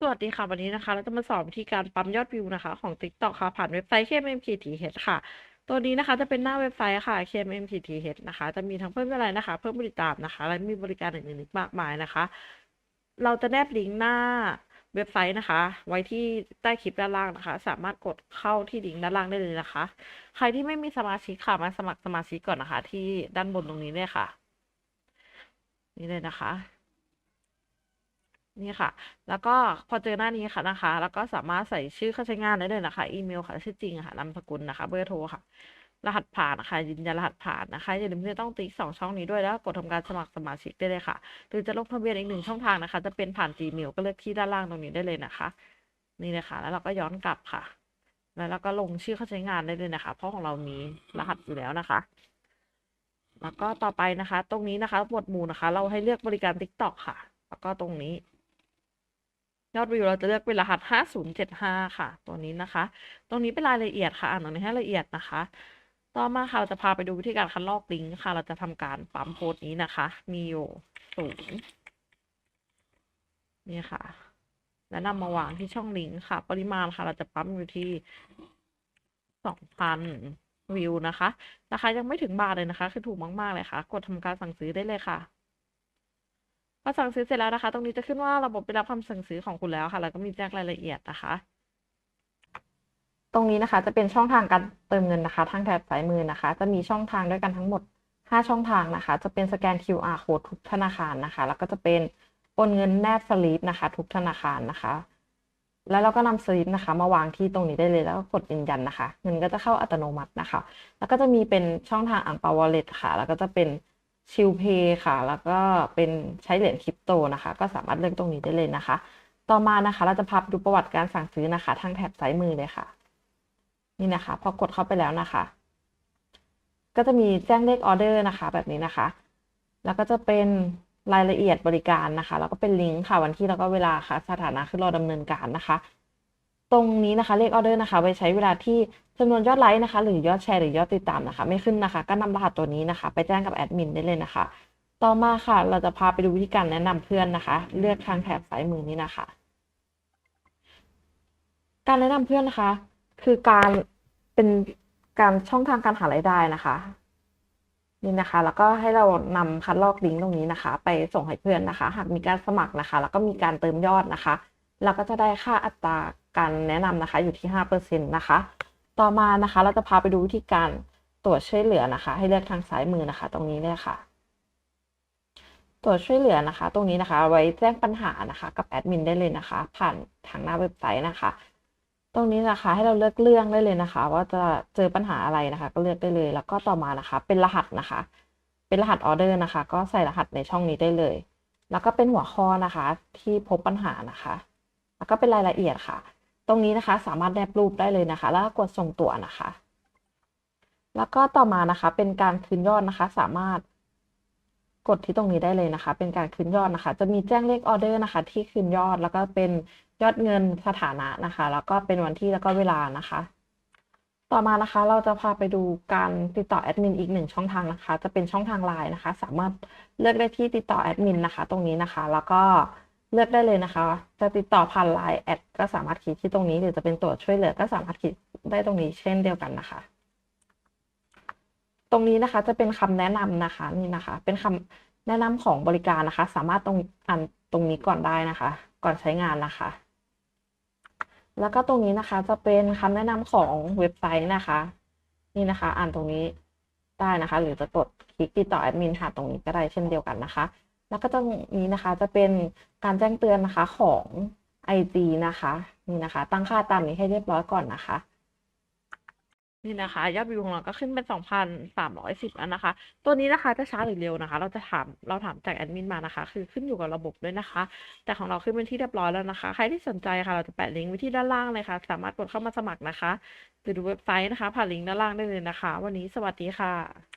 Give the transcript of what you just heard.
สวัสดีค่ะ วันนี้นะคะ เราจะมาสอนวิธีการปั๊มยอดวิวนะคะ ของ TikTok ค่ะ ผ่านเว็บไซต์ KMMKTH ค่ะ ตัวนี้นะคะจะเป็นหน้าเว็บไซต์ค่ะ KMMKTH นะคะ จะมีทั้งเพิ่มอะไรนะคะ เพิ่มบริการนะคะ และมีบริการอื่นๆอีกมากมายนะคะ เราจะแนบลิงก์หน้าเว็บไซต์นะคะ ไว้ที่ใต้คลิปด้านล่างนะคะ สามารถกดเข้าที่ลิงก์ด้านล่างได้เลยนะคะ ใครที่ไม่มีสมาชิกค่ะมาสมัครสมาชิกก่อนนะคะ ที่ด้านบนตรงนี้เลยค่ะ นี่เลยนะคะ นี่ค่ะ แล้วก็พอเจอหน้านี้ค่ะนะคะ แล้วก็สามารถใส่ชื่อเข้าใช้งานได้เลยนะคะ อีเมลค่ะ ชื่อจริงค่ะ นามสกุลนะคะ เบอร์โทรค่ะ รหัสผ่านนะคะ ยืนยันรหัสผ่านนะคะ อย่าลืมที่จะต้องติ๊กสองช่องนี้ด้วย แล้วกดทำการสมัครสมาชิกได้เลยค่ะ หรือจะลงทะเบียนอีกหนึ่งช่องทางนะคะ จะเป็นผ่าน Gmail ก็เลือกที่ด้านล่างตรงนี้ได้เลยนะคะ นี่เลยค่ะ แล้วเราก็ย้อนกลับค่ะ แล้วเราก็ลงชื่อเข้าใช้งานได้เลยนะคะ เพราะของเรามีรหัสอยู่แล้วนะคะแล้วก็ต่อไปนะคะ ตรงนี้นะคะ หมวดหมู่นะคะ เราให้เลือกบริการ TikTok ค่ะ แล้วก็ตรงนี้ ยอดวิวเราจะเลือกเป็นรหัส 5075 ค่ะ ตัวนี้นะคะ ตรงนี้เป็นรายละเอียดค่ะ อ่านตรงนี้ให้ละเอียดนะคะ ต่อมาค่ะเราจะพาไปดูวิธีการคัดลอกลิงก์ค่ะ เราจะทำการปั๊มโพสต์นี้นะคะ มีอยู่ศูนย์นี่ค่ะ แล้วนำมาวางที่ช่องลิงก์ค่ะ ปริมาณค่ะ เราจะปั๊มอยู่ที่2,000วิวนะคะ ราคายังไม่ถึงบาทเลยนะคะ คือถูกมาก ๆ เลยค่ะ กดทำการสั่งซื้อได้เลยค่ะ อสั่งซื้อเสร็จแล้วนะคะ ตรงนี้จะขึ้นว่าระบบได้รับคำสั่งซื้อของคุณแล้วค่ะแล้วก็มีแจ้งรายละเอียดนะคะ ตรงนี้นะคะจะเป็นช่องทางการเติมเงินนะคะ ทางแถบซ้ายมือนะคะ จะมีช่องทางด้วยกันทั้งหมด 5 ช่องทางนะคะ จะเป็นสแกน QR code ทุกธนาคารนะคะ แล้วก็จะเป็นโอนเงินแนบสลิปนะคะ ทุกธนาคารนะคะ แล้วเราก็นำสลิปนะคะ มาวางที่ตรงนี้ได้เลยแล้วก็กดยืนยันนะคะ เงินก็จะเข้าอัตโนมัตินะคะ แล้วก็จะมีเป็นช่องทางอ่างเปาวอลเล็ตค่ะ แล้วก็จะเป็น ชิลเพย์ค่ะ แล้วก็เป็นใช้เหรียญคริปโตนะคะ ก็สามารถเลือกตรงนี้ได้เลยนะคะ ต่อมานะคะ เราจะพาไปดูประวัติการสั่งซื้อนะคะ ทางแถบซ้ายมือเลยค่ะ นี่นะคะ พอกดเข้าไปแล้วนะคะ ก็จะมีแจ้งเลขออเดอร์นะคะ แบบนี้นะคะ แล้วก็จะเป็นรายละเอียดบริการนะคะ แล้วก็เป็นลิงก์ค่ะวันที่แล้วก็เวลาค่ะ สถานะคือรอดำเนินการนะคะ ตรงนี้นะคะเลขออเดอร์นะคะไว้ใช้เวลาที่จำนวนยอดไลค์นะคะ หรือยอดแชร์หรือยอดติดตามนะคะ ไม่ขึ้นนะคะ ก็นำรหัสตัวนี้นะคะ ไปแจ้งกับแอดมินได้เลยนะคะ ต่อมาค่ะ เราจะพาไปดูวิธีการแนะนำเพื่อนนะคะ เลือกทางแถบซ้ายมือนี้นะคะ การแนะนำเพื่อนนะคะ คือการเป็นการช่องทางการหารายได้นะคะนี่นะคะ แล้วก็ให้เรานำคัดลอกลิงก์ตรงนี้นะคะ ไปส่งให้เพื่อนนะคะ หากมีการสมัครนะคะ แล้วก็มีการเติมยอดนะคะ เราก็จะได้ค่าอัตรา การแนะนำนะคะอยู่ที่ห้าเปอร์เซ็นต์นะคะ ต่อมานะคะเราจะพาไปดูวิธีการตรวจช่วยเหลือนะคะ ให้เลือกทางซ้ายมือนะคะ ตรงนี้เลยค่ะ ตรวจช่วยเหลือนะคะ ตรงนี้นะคะ ไว้แจ้งปัญหานะคะ กับแอดมินได้เลยนะคะ ผ่านทางหน้าเว็บไซต์นะคะ ตรงนี้นะคะให้เราเลือกเรื่องได้เลยนะคะ ว่าจะเจอปัญหาอะไรนะคะ ก็เลือกได้เลย แล้วก็ต่อมานะคะ เป็นรหัสนะคะ เป็นรหัสออเดอร์นะคะ ก็ใส่รหัสในช่องนี้ได้เลย แล้วก็เป็นหัวข้อนะคะ ที่พบปัญหานะคะ แล้วก็เป็นรายละเอียดค่ะ ตรงนี้นะคะ สามารถแนบรูปได้เลยนะคะ แล้วก็กดส่งตัวนะคะ แล้วก็ต่อมานะคะ เป็นการคืนยอดนะคะ สามารถกดที่ตรงนี้ได้เลยนะคะ เป็นการคืนยอดนะคะ จะมีแจ้งเลขออเดอร์นะคะ ที่คืนยอดแล้วก็เป็นยอดเงินสถานะนะคะ แล้วก็เป็นวันที่แล้วก็เวลานะคะ ต่อมานะคะ เราจะพาไปดูการติดต่อแอดมินอีกหนึ่งช่องทางนะคะ จะเป็นช่องทางไลน์นะคะ สามารถเลือกได้ที่ติดต่อแอดมินนะคะ ตรงนี้นะคะ แล้วก็ เลือกได้เลยนะคะ จะติดต่อผ่านไลน์แอดก็สามารถคลิกที่ตรงนี้ หรือจะเป็นตัวช่วยเหลือก็สามารถคลิกได้ตรงนี้เช่นเดียวกันนะคะ ตรงนี้นะคะจะเป็นคำแนะนำนะคะนี่นะคะ เป็นคำแนะนำของบริการนะคะ สามารถตรงอ่านตรงนี้ก่อนได้นะคะ ก่อนใช้งานนะคะ แล้วก็ตรงนี้นะคะจะเป็นคำแนะนำของเว็บไซต์นะคะ นี่นะคะ อ่านตรงนี้ได้นะคะ หรือจะกดคลิกติดต่อแอดมินผ่าตรงนี้ก็ได้เช่นเดียวกันนะคะ แล้วก็ตรงนี้นะคะจะเป็นการแจ้งเตือนนะคะของ IG นะคะนี่นะคะ ตั้งค่าตามนี้ให้เรียบร้อยก่อนนะคะ นี่นะคะ ยอดวิวของเราก็ขึ้นเป็นสองพันสามร้อยสิบแล้วนะคะ ตัวนี้นะคะจะช้าหรือเร็วนะคะ เราจะถามเราถามจากแอดมินมานะคะ คือขึ้นอยู่กับระบบด้วยนะคะ แต่ของเราขึ้นเป็นที่เรียบร้อยแล้วนะคะ ใครที่สนใจค่ะ เราจะแปะลิงก์ไว้ที่ด้านล่างเลยค่ะ สามารถกดเข้ามาสมัครนะคะหรือดูเว็บไซต์นะคะผ่านลิงก์ด้านล่างได้เลยนะคะ วันนี้สวัสดีค่ะ